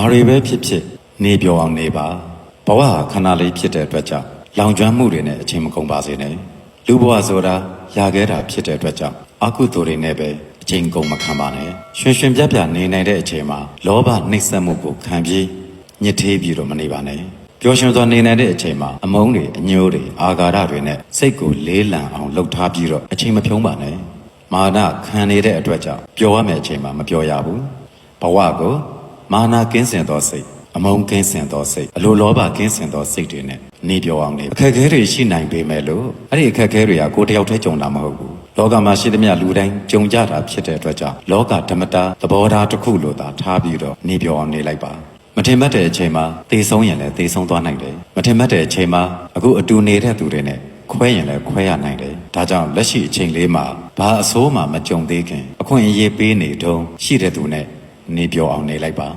ဘာတွေပဲဖြစ်ဖြစ်နေပြောအောင်နေပါဘဝဟာခဏလေးဖြစ်တဲ့အတွက်ကြောင့်လောင်ကျွမ်းမှုတွေနဲ့အချိန်မကုန်ပါစေနဲ့လူဘဝဆိုတာရခဲ့တာဖြစ်တဲ့အတွက်ကြောင့်အကုသိုလ်တွေနဲ့ပဲအချိန်ကုန်မခံပါနဲ့ရွှင်ရွှင်ပြပြနေနိုင်တဲ့အချိန်မှာလောဘနှိပ်စက်မှုကိုခံပြီးညစ်သေးပြီးတော့မနေပါနဲ့ပျော်ရွှင်စွာနေနိုင်တဲ့အချိန်မှာအမုန်းတွေအညိုးတွေအာဃာတတွေနဲ့စိတ်ကိုလေးလံအောင်လှုပ်ထားပြီးတော့အချိန်မဖြုံးပါနဲ့မာနခံနေတဲ့အတွက်ကြောင့်ပျော်ရမယ့်အချိန်မှာမပျော်ရဘူးဘဝကို မာနကင်းစင်သောစိတ်အမုန်းကင်းစင်သောစိတ်အလိုလောဘကင်းစင်သောစိတ်တွေနဲ့နေပြောအောင်နေအခက်အခဲတွေရှိနိုင်ပေမဲ့လို့အဲ့ဒီအခက်အခဲတွေကကိုယ်တယောက်တည်းကြုံတာမဟုတ်ဘူးလောကမှာရှိသမျှလူတိုင်းကြုံကြတာဖြစ်တဲ့အတွက်ကြောင့်လောကဓမ္မတာသဘောထားတစ်ခုလိုသာထားပြီးတော့နေပြောအောင်နေလိုက်ပါမထင်မှတ်တဲ့အချိန်မှာသေဆုံးရင်လည်းသေဆုံးသွားနိုင်တယ်မထင်မှတ်တဲ့အချိန်မှာအခုအတူနေတဲ့သူတွေနဲ့ခွဲရင်လည်းခွဲရနိုင်တယ်ဒါကြောင့်လက်ရှိအချိန်လေးမှာဘာအဆိုးမှမကြုံသေးခင်အခွင့်အရေးပေးနေတုံးရှိတဲ့သူနဲ့ နေပြောအောင်နေလိုက်ပါ